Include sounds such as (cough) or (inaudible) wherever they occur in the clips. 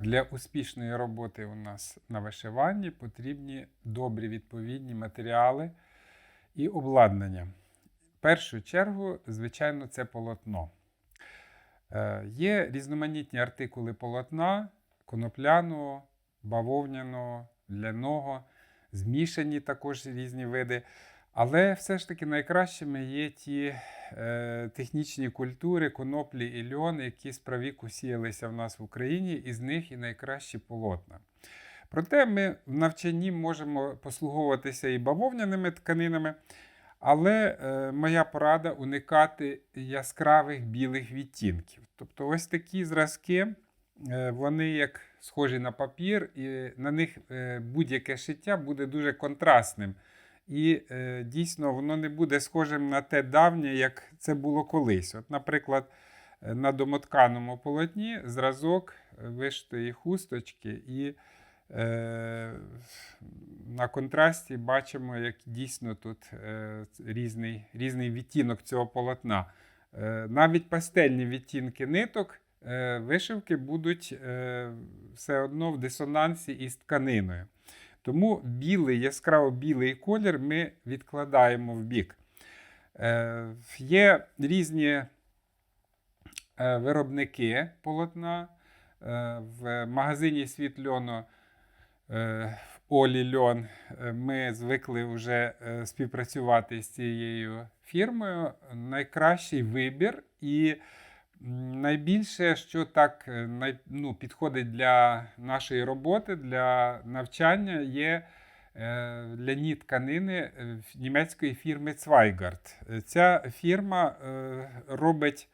Для успішної роботи у нас на вишиванні потрібні добрі відповідні матеріали і обладнання. В першу чергу, звичайно, це полотно. Е, Є різноманітні артикули полотна, конопляного, бавовняного, ляного, змішані також різні види. Але все ж таки найкращими є ті е, технічні культури, коноплі і льон, які справіку сіялися в нас в Україні, і з них і найкращі полотна. Проте ми в навчанні можемо послуговуватися і бавовняними тканинами, але е, моя порада уникати яскравих білих відтінків. Тобто ось такі зразки, е, вони як схожі на папір, і на них е, будь-яке шиття буде дуже контрастним. І е, дійсно воно не буде схожим на те давнє, як це було колись. От, наприклад, е, на домотканому полотні зразок е, вишитої хусточки, і е, на контрасті бачимо, як дійсно тут е, різний, різний відтінок цього полотна. Е, навіть пастельні відтінки ниток е, вишивки будуть е, все одно в дисонансі із тканиною. Тому білий, яскраво білий колір ми відкладаємо в бік. Е, є різні е, виробники полотна. Е, в магазині Світ льону в Олі Льон ми звикли вже співпрацювати з цією фірмою. Найкращий вибір і найбільше, що так е, ну, підходить для нашої роботи, для навчання, є е, ляні тканини е, німецької фірми Zweigart. Е, Ця фірма робить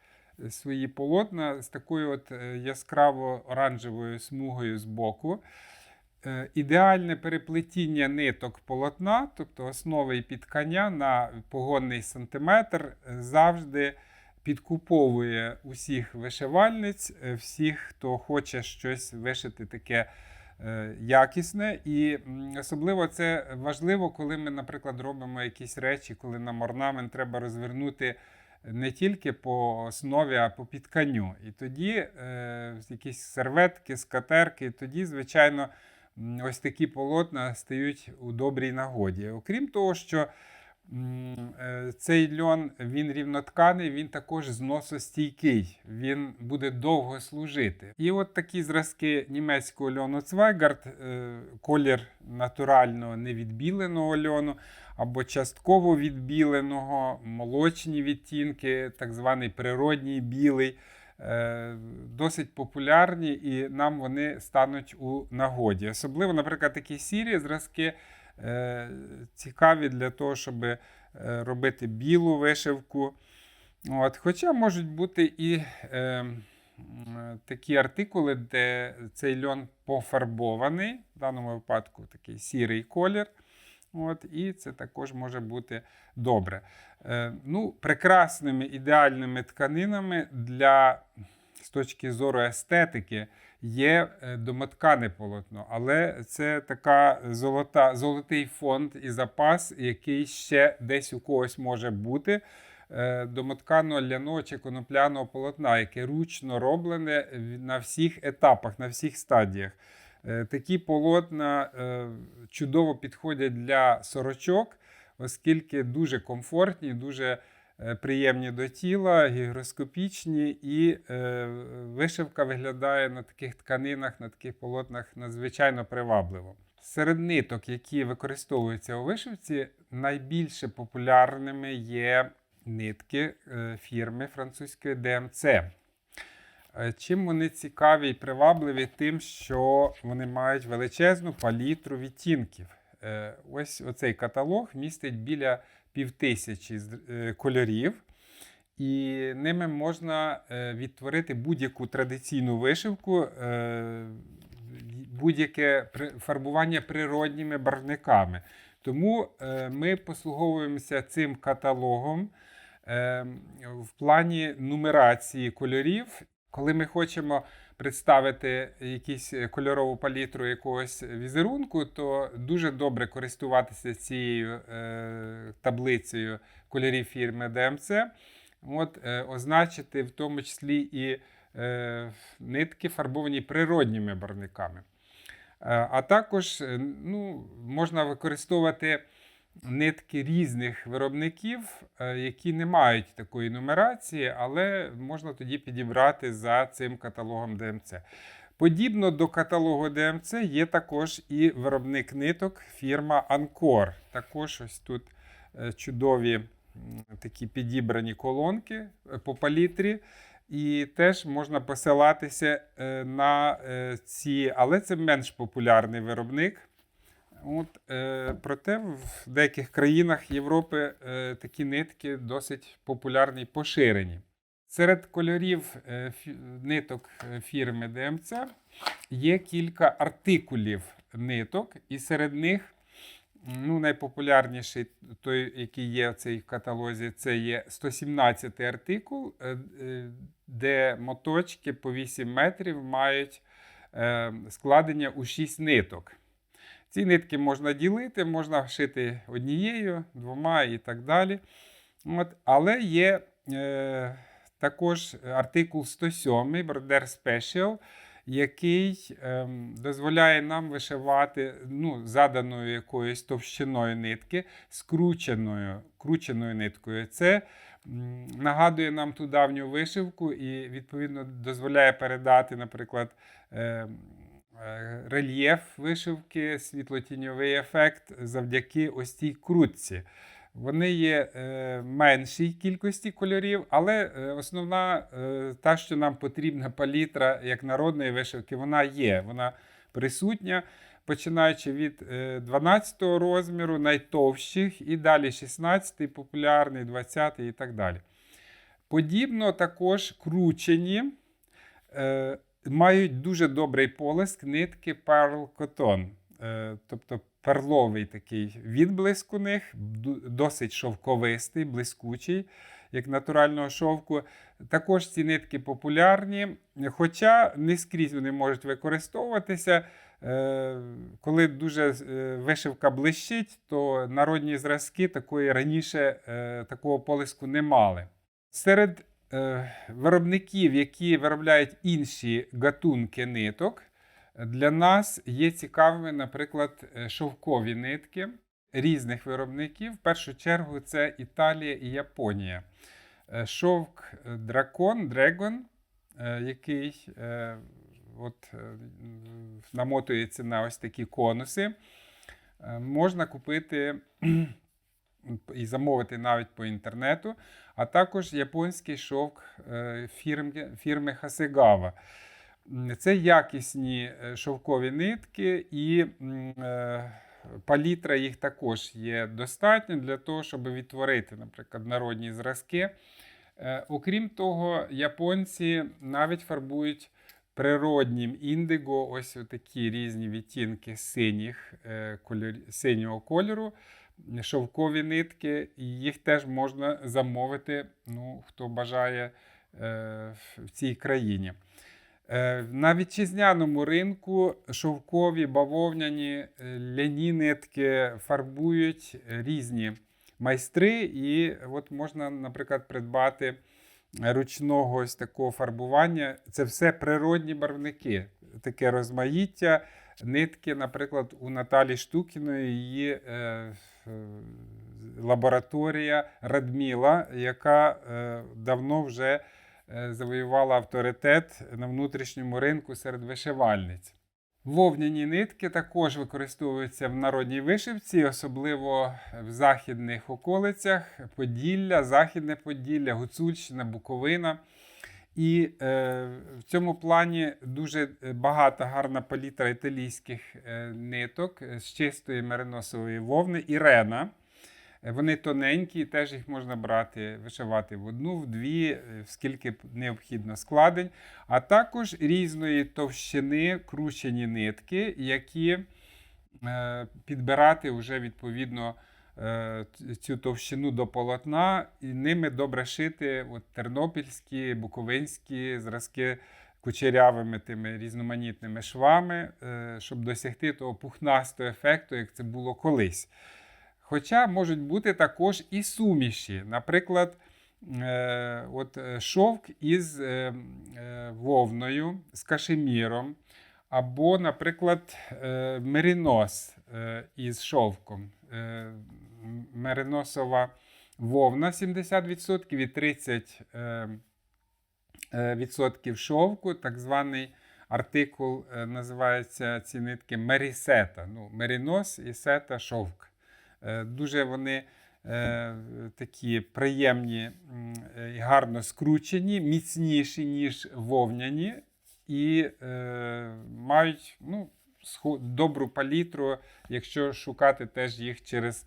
свої полотна з такою от е, яскраво-оранжевою смугою з боку. Ідеальне переплетіння ниток полотна, тобто основи і підкання на погонний сантиметр, завжди підкуповує усіх вишивальниць, е, всіх, хто хоче щось вишити таке е, якісне. І особливо це важливо, коли ми, наприклад, робимо якісь речі, коли нам орнамент треба розвернути не тільки по основі, а по підканню. І тоді е, якісь серветки, скатерки, тоді, звичайно, ось такі полотна стають у добрій нагоді. Окрім того, що цей льон він рівнотканий, він також зносостійкий, він буде довго служити. І от такі зразки німецького льону Zweigart, е, колір натурального невідбіленого льону або частково відбіленого, молочні відтінки, так званий природній білий. е, Досить популярні, і нам вони стануть у нагоді. Особливо, наприклад, такі сірі зразки е, цікаві для того, щоб е, робити білу вишивку. От. Хоча можуть бути і е, такі артикули, де цей льон пофарбований, в даному випадку такий сірий колір. От, і це також може бути добре. Е, ну, прекрасними ідеальними тканинами для з точки зору естетики є е, домоткане полотно, але це така золота, золотий фонд і запас, який ще десь у когось може бути. е, Домотканого ляного чи конопляного полотна, яке ручно роблене на всіх етапах, на всіх стадіях. Е, Такі полотна чудово підходять для сорочок, оскільки дуже комфортні, дуже приємні до тіла, гігроскопічні, і е, вишивка виглядає на таких тканинах, на таких полотнах надзвичайно привабливо. Серед ниток, які використовуються у вишивці, найбільше популярними є нитки е, фірми французької. Е, Чим вони цікаві і привабливі? Тим, що вони мають величезну палітру відтінків. Е, Ось оцей каталог містить біля півтисячі е, кольорів, і ними можна е, відтворити будь-яку традиційну вишивку, е, будь-яке фарбування природніми барвниками. Тому ми послуговуємося цим каталогом в плані нумерації кольорів. Коли ми хочемо представити якусь кольорову палітру якогось візерунку, то дуже добре користуватися цією е, таблицею кольорів фірми DMC. От, е, означити в тому числі і е, нитки фарбовані природніми барвниками. Е, А також е, ну, можна використовувати нитки різних виробників, е, які не мають такої нумерації, але можна тоді підібрати за цим каталогом ДМЦ. Подібно до каталогу ДМЦ є також і виробник ниток фірма Анкор. Також ось тут е, чудові такі підібрані колонки е, по палітрі. І теж можна посилатися на ці, але це менш популярний виробник. От, е, проте в деяких країнах Європи е, такі нитки досить популярні і поширені. Серед кольорів е, фі- ниток е, фірми ДМЦ є кілька артикулів ниток, і серед них ну, найпопулярніший, той, який є в цій каталозі, це є 117 артикул, е, е, де моточки по 8 метрів мають е, складення у 6 ниток. Ці нитки можна ділити, можна шити однією, двома і так далі. От, але є е, також артикул 107 Border Special, який е, дозволяє нам вишивати ну, заданою якоюсь товщиною нитки, скрученою крученою ниткою. Це нагадує нам ту давню вишивку і, відповідно, дозволяє передати, наприклад, е, е, рельєф вишивки, світлотіньовий ефект завдяки ось цій крутці. Вони є е, меншій кількості кольорів, але е, основна, е, та, що нам потрібна палітра як народної вишивки, вона є. Вона присутня, починаючи від е, 12 розміру, найтовщих, і далі 16, популярний, 20 і так далі. Подібно також кручені е, мають дуже добрий полиск нитки Pearl Cotton. Е, тобто перловий такий відблиск у них, досить шовковистий, блискучий, як натурального шовку. Також ці нитки популярні, хоча не скрізь вони можуть використовуватися. Е, Коли дуже е, вишивка блищить, то народні зразки такої раніше такого полиску не мали. Серед виробників, які виробляють інші гатунки ниток, для нас є цікавими, наприклад, е, шовкові нитки різних виробників. В першу чергу це Італія і Японія. Е, Шовк е, дракон, дрегон, е, який е, от, е, намотується на ось такі конуси, е, можна купити і замовити навіть по інтернету, а також японський шовк е, фірми, фірми Хасегава. Це якісні е, шовкові нитки, і е, палітра їх також є достатньо для того, щоб відтворити, наприклад, народні зразки. Окрім того, японці навіть фарбують природнім індиго ось такі різні відтінки синіх, синього кольору, шовкові нитки, їх теж можна замовити, ну, хто бажає е, в цій країні. Е, На вітчизняному ринку шовкові, бавовняні, е, ляні нитки фарбують різні майстри, і от можна, наприклад, придбати ручного ось такого фарбування. Це все природні барвники, таке розмаїття. Нитки, наприклад, у Наталі Штукіної її е, лабораторія Радміла, яка е, давно вже е, завоювала авторитет на внутрішньому ринку серед вишивальниць. Вовняні нитки також використовуються в народній вишивці, особливо в західних околицях Поділля, Західне Поділля, Гуцульщина, Буковина. І е, в цьому плані дуже багата гарна палітра італійських е, ниток з чистої мериносової вовни Ірена. Е, Вони тоненькі, теж їх можна брати, вишивати в одну, в дві, е, скільки необхідно складень, а також різної товщини кручені нитки, які е, підбирати вже відповідно е, цю товщину до полотна, і ними добре шити от, тернопільські, буковинські зразки кучерявими тими різноманітними швами, е, щоб досягти того пухнастого ефекту, як це було колись. Хоча можуть бути також і суміші. Наприклад, е, от, е, шовк із е, е, вовною, з кашеміром, або, наприклад, е, меринос е, із шовком. Мериносова вовна 70% і 30% е, е, шовку, так званий артикул е, називається ці нитки мерісета. Ну, мерінос і сета шовк. Дуже вони такі приємні і гарно скручені, міцніші, ніж вовняні, і е, мають ну, добру палітру, якщо шукати теж їх через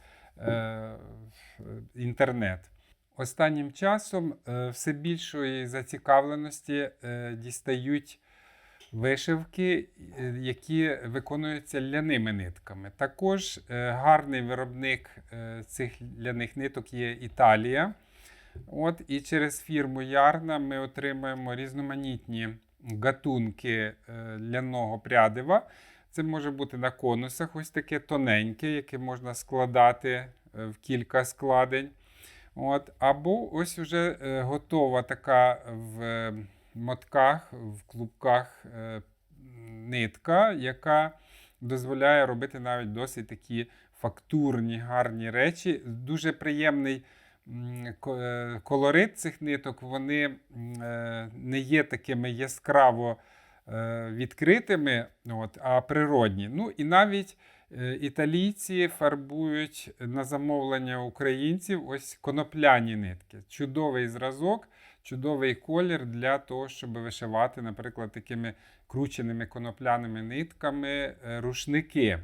інтернет. Останнім часом е, все більшої зацікавленості е, дістають вишивки, е, які виконуються ляними нитками. Також е, гарний виробник е, цих ляних ниток є Італія. От, і через фірму Ярна ми отримуємо різноманітні гатунки е, ляного прядива. Це може бути на конусах, ось таке тоненьке, яке можна складати е, в кілька складень. От, або ось уже е, готова така в е, мотках, в клубках нитка, яка дозволяє робити навіть досить такі фактурні, гарні речі. Дуже приємний колорит цих ниток, вони не є такими яскраво відкритими, от, а природні. Ну і навіть е, італійці фарбують на замовлення українців ось конопляні нитки. Чудовий зразок, чудовий колір для того, щоб вишивати, наприклад, такими крученими конопляними нитками е, рушники.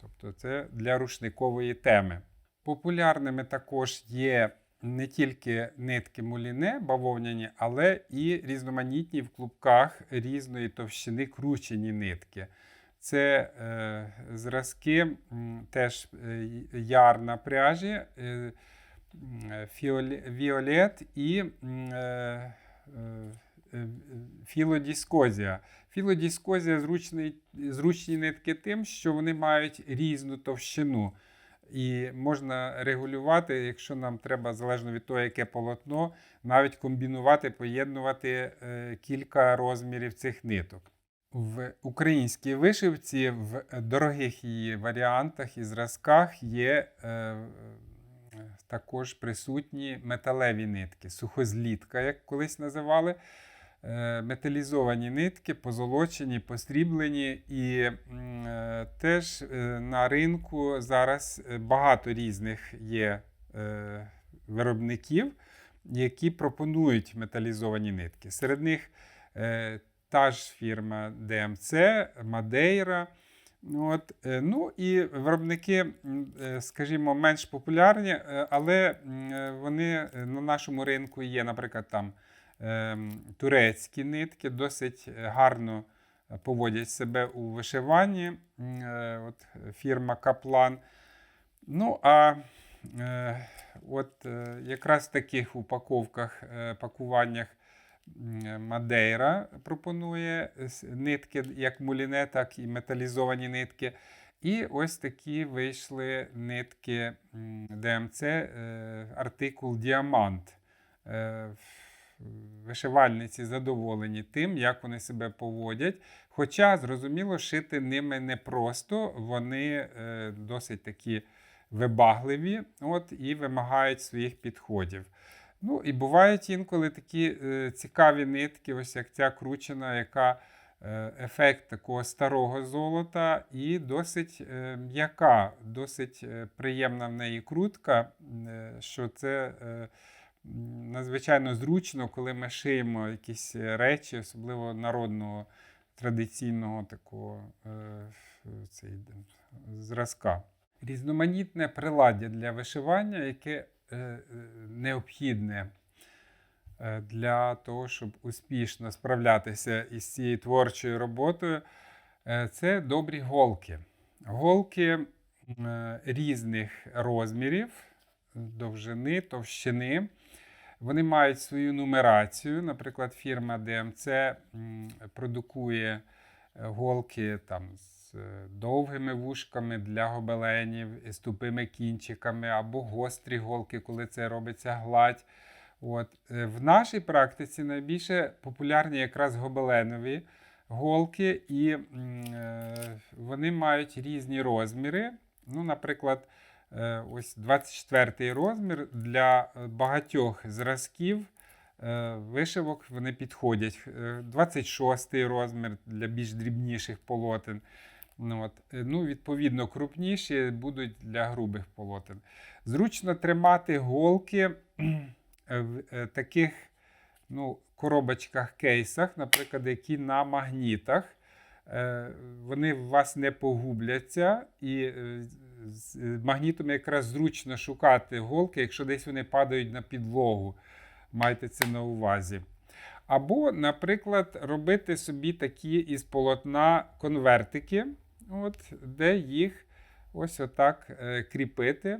Тобто це для рушникової теми. Популярними також є не тільки нитки муліне бавовняні, але і різноманітні в клубках різної товщини кручені нитки. Це е, зразки м, теж е, яр на пряжі, е, м, фіоле- віолет і е, е, філодіскозія. Філодіскозія зручний, зручні нитки тим, що вони мають різну товщину. І можна регулювати, якщо нам треба, залежно від того, яке полотно, навіть комбінувати, поєднувати е, кілька розмірів цих ниток. В українській вишивці в дорогих її варіантах і зразках є е, також присутні металеві нитки, сухозлітка, як колись називали. Е, металізовані нитки, позолочені, посріблені, і теж е, на ринку зараз е, багато різних є е, виробників, які пропонують металізовані нитки. Серед них та ж фірма DMC, Madeira. От, е, ну і виробники, скажімо, менш популярні, але вони на нашому ринку є, наприклад, там ем, турецькі нитки, досить гарно поводять себе у вишиванні. Е, От фірма Каплан. Ну, а е, от е, якраз в таких упаковках, пакуваннях Мадейра пропонує нитки, як муліне, так і металізовані нитки. І ось такі вийшли нитки ДМЦ, артикул Діамант. Вишивальниці задоволені тим, як вони себе поводять. Хоча, зрозуміло, шити ними непросто, вони е, досить такі вибагливі от, і вимагають своїх підходів. Ну, і бувають інколи такі е, цікаві нитки, ось як ця кручена, яка е, ефект такого старого золота, і досить м'яка, досить приємна в неї крутка, що це. Надзвичайно зручно, коли ми шиємо якісь е, речі, особливо народного традиційного такого е, цей, зразка. Різноманітне приладдя для вишивання, яке е, необхідне для того, щоб успішно справлятися із цією творчою роботою, це добрі голки. Голки різних розмірів, довжини, товщини. Вони мають свою нумерацію. Наприклад, фірма м, продукує е, голки там, з е, довгими вушками для гобеленів, з тупими кінчиками, або гострі голки, коли це робиться гладь. От. е, В нашій практиці найбільше популярні якраз гобеленові голки, і вони мають різні розміри. Ну, наприклад, ось 24 розмір для е, багатьох зразків е, вишивок вони підходять. Е, 26 розмір для більш дрібніших полотен. Ну, от. е, ну, відповідно, крупніші будуть для грубих полотен. Зручно тримати голки е, в е, таких ну, коробочках, кейсах, наприклад, які на магнітах. Е, Вони у вас не погубляться, і е, з магнітом якраз зручно шукати голки, якщо десь вони падають на підлогу. Майте це на увазі. Або, наприклад, робити собі такі із полотна конвертики, от, де їх ось отак е, кріпити,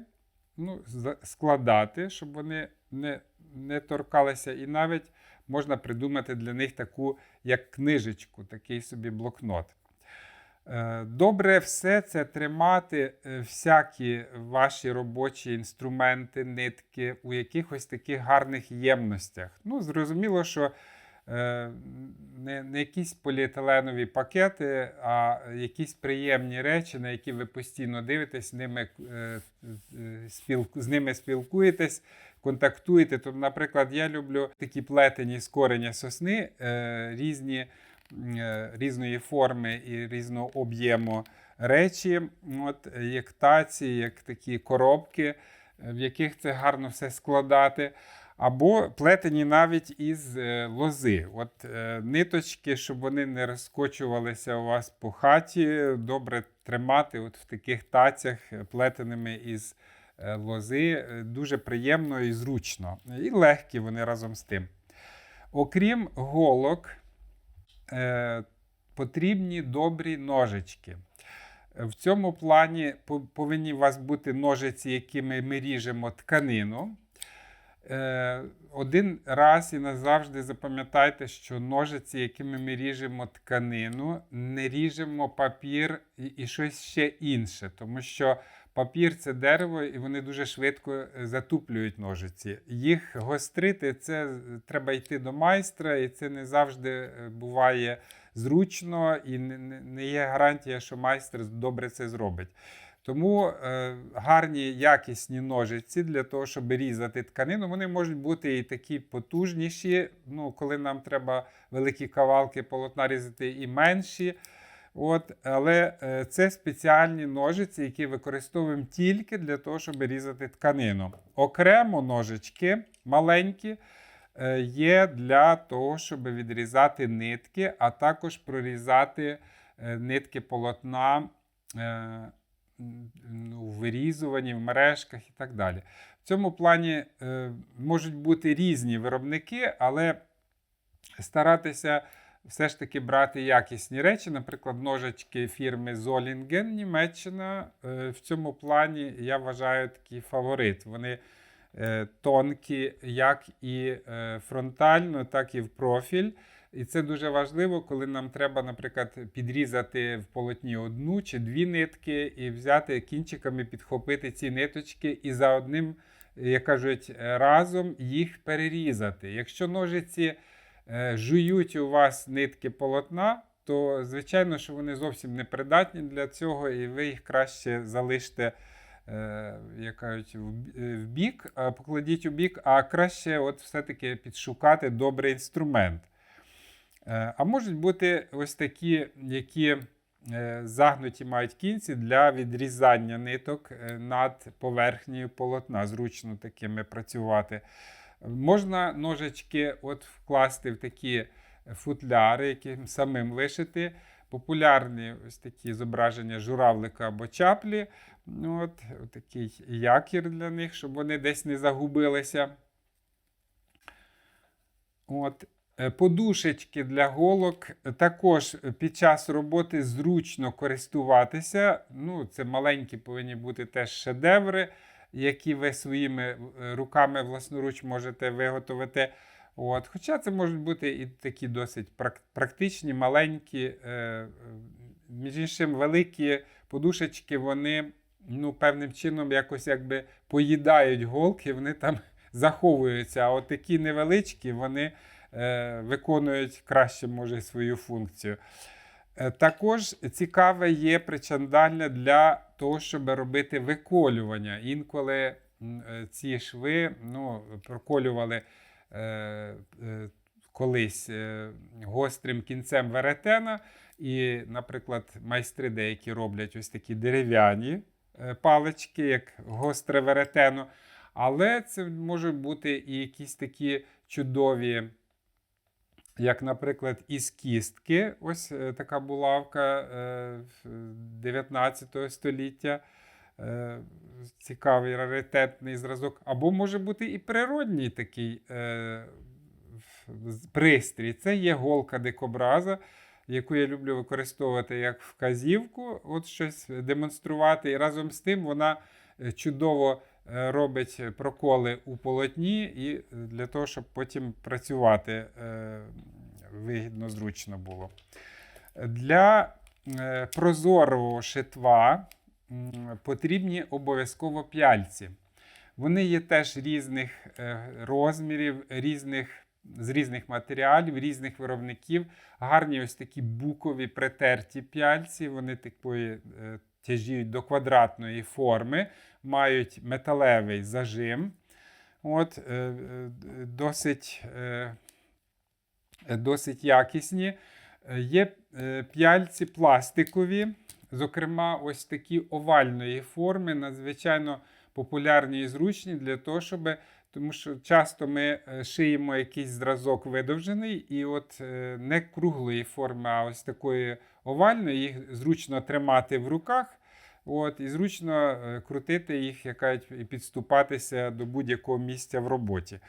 ну, складати, щоб вони не, не торкалися. І навіть можна придумати для них таку, як книжечку, такий собі блокнот. Е, Добре все це тримати, е, всякі ваші робочі інструменти, нитки у якихось таких гарних ємностях. Ну, зрозуміло, що е, не, не якісь поліетиленові пакети, а якісь приємні речі, на які ви постійно дивитесь, ними, е, з ними спілкуєтесь, контактуєте. Тобто, наприклад, я люблю такі плетені з кореня сосни, е, різні е, різної форми і різного об'єму речі, от, як таці, як такі коробки, в яких це гарно все складати. Або плетені навіть із е, лози. От е, ниточки, щоб вони не розкочувалися у вас по хаті, добре тримати от в таких тацях, плетеними із лози. Е, Дуже приємно і зручно. І легкі вони разом з тим. Окрім голок, е, потрібні добрі ножички. В цьому плані повинні у вас бути ножиці, якими ми ріжемо тканину. Е, Один раз і назавжди запам'ятайте, що ножиці, якими ми ріжемо тканину, не ріжемо папір і щось ще інше, тому що папір це дерево, і вони дуже швидко е, затуплюють ножиці. Їх гострити це треба йти до майстра, і це не завжди е, буває зручно, і не є гарантія, що майстер добре це зробить. Тому е, гарні якісні ножиці для того, щоб різати тканину, вони можуть бути і такі потужніші, ну, коли нам треба великі кавалки полотна різати, і менші. От, але е, це спеціальні ножиці, які використовуємо тільки для того, щоб різати тканину. Окремо ножички маленькі е, є для того, щоб відрізати нитки, а також прорізати е, нитки полотна. в вирізуванні, в мережках і так далі. В цьому плані можуть бути різні виробники, але старатися все ж таки брати якісні речі. Наприклад, ножички фірми Zollingen, Німеччина. Е, в цьому плані я вважаю такий фаворит. Вони е, тонкі як і е, фронтально, так і в профіль. І це дуже важливо, коли нам треба, наприклад, підрізати в полотні одну чи дві нитки, і взяти кінчиками, підхопити ці ниточки і за одним, як кажуть, разом їх перерізати. Якщо ножиці жують у вас нитки полотна, то звичайно, що вони зовсім не придатні для цього, і ви їх краще залиште. е, Як кажуть, в е, бік, покладіть у бік, а краще от все-таки підшукати добрий інструмент. Е, А можуть бути ось такі, які е, загнуті мають кінці для відрізання ниток е, над поверхнею полотна. Зручно такими працювати. Можна ножички от вкласти в такі футляри, які самим вишити. Популярні ось такі зображення журавлика або чаплі. От, от такий якір для них, щоб вони десь не загубилися. От. Е, Подушечки для голок також під час роботи зручно користуватися. Ну, це маленькі повинні бути теж шедеври, які ви своїми е, руками власноруч можете виготовити. От. Хоча це можуть бути і такі досить практичні, маленькі, е, е, між іншим, великі подушечки, вони ну, певним чином якось якби поїдають голки, вони там (laughs) заховуються. А от такі невеличкі вони виконують краще може свою функцію. Е, Також цікаве є причандальне для того, щоб робити виколювання. Інколи е, ці шви ну, проколювали е, е, колись гострим кінцем веретена. І, наприклад, майстри деякі роблять ось такі дерев'яні палички, як гостре веретено. Але це можуть бути і якісь такі чудові як, наприклад, із кістки, ось е, така булавка е, 19 століття. Е, Цікавий раритетний зразок. Або може бути і природній такий е, пристрій. Це є голка дикобраза, яку я люблю використовувати як вказівку, от щось демонструвати. І разом з тим вона е, чудово е, робить проколи у полотні, і е, для того, щоб потім працювати е, вигідно, зручно було. Для е, прозорого шитва потрібні обов'язково п'яльці. Вони є теж різних е, розмірів, різних, з різних матеріалів, різних виробників. Гарні ось такі букові притерті п'яльці. Вони такої е, тяжіють до квадратної форми, мають металевий зажим. От, е, е, досить, е, досить якісні. Є п'яльці пластикові, зокрема, ось такі овальної форми, надзвичайно популярні і зручні для того, щоб. Тому що часто ми шиємо якийсь зразок видовжений, і от не круглої форми, а ось такої овальної, їх зручно тримати в руках. От, і зручно е, крутити їх, і підступатися до будь-якого місця в роботі.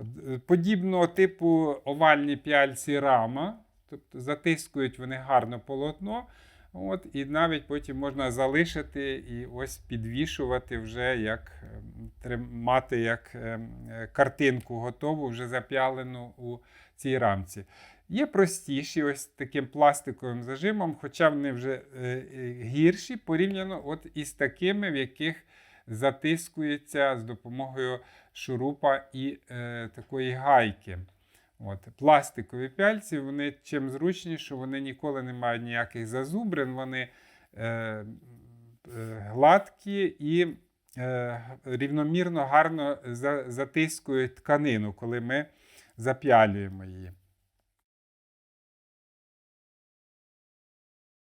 Е, Подібного типу овальні п'яльці рама, тобто затискують вони гарно полотно. От, і навіть потім можна залишити і ось підвішувати вже як ем, тримати як ем, е, картинку готову, вже зап'ялену у цій рамці. Є простіші ось таким пластиковим зажимом, хоча вони вже е, е, гірші порівняно от із такими, в яких затискується з допомогою шурупа і е, такої гайки. От. Пластикові пяльці, вони чим зручніше, вони ніколи не мають ніяких зазубрин, вони е, е, гладкі і е, рівномірно гарно за, затискують тканину, коли ми зап'ялюємо її.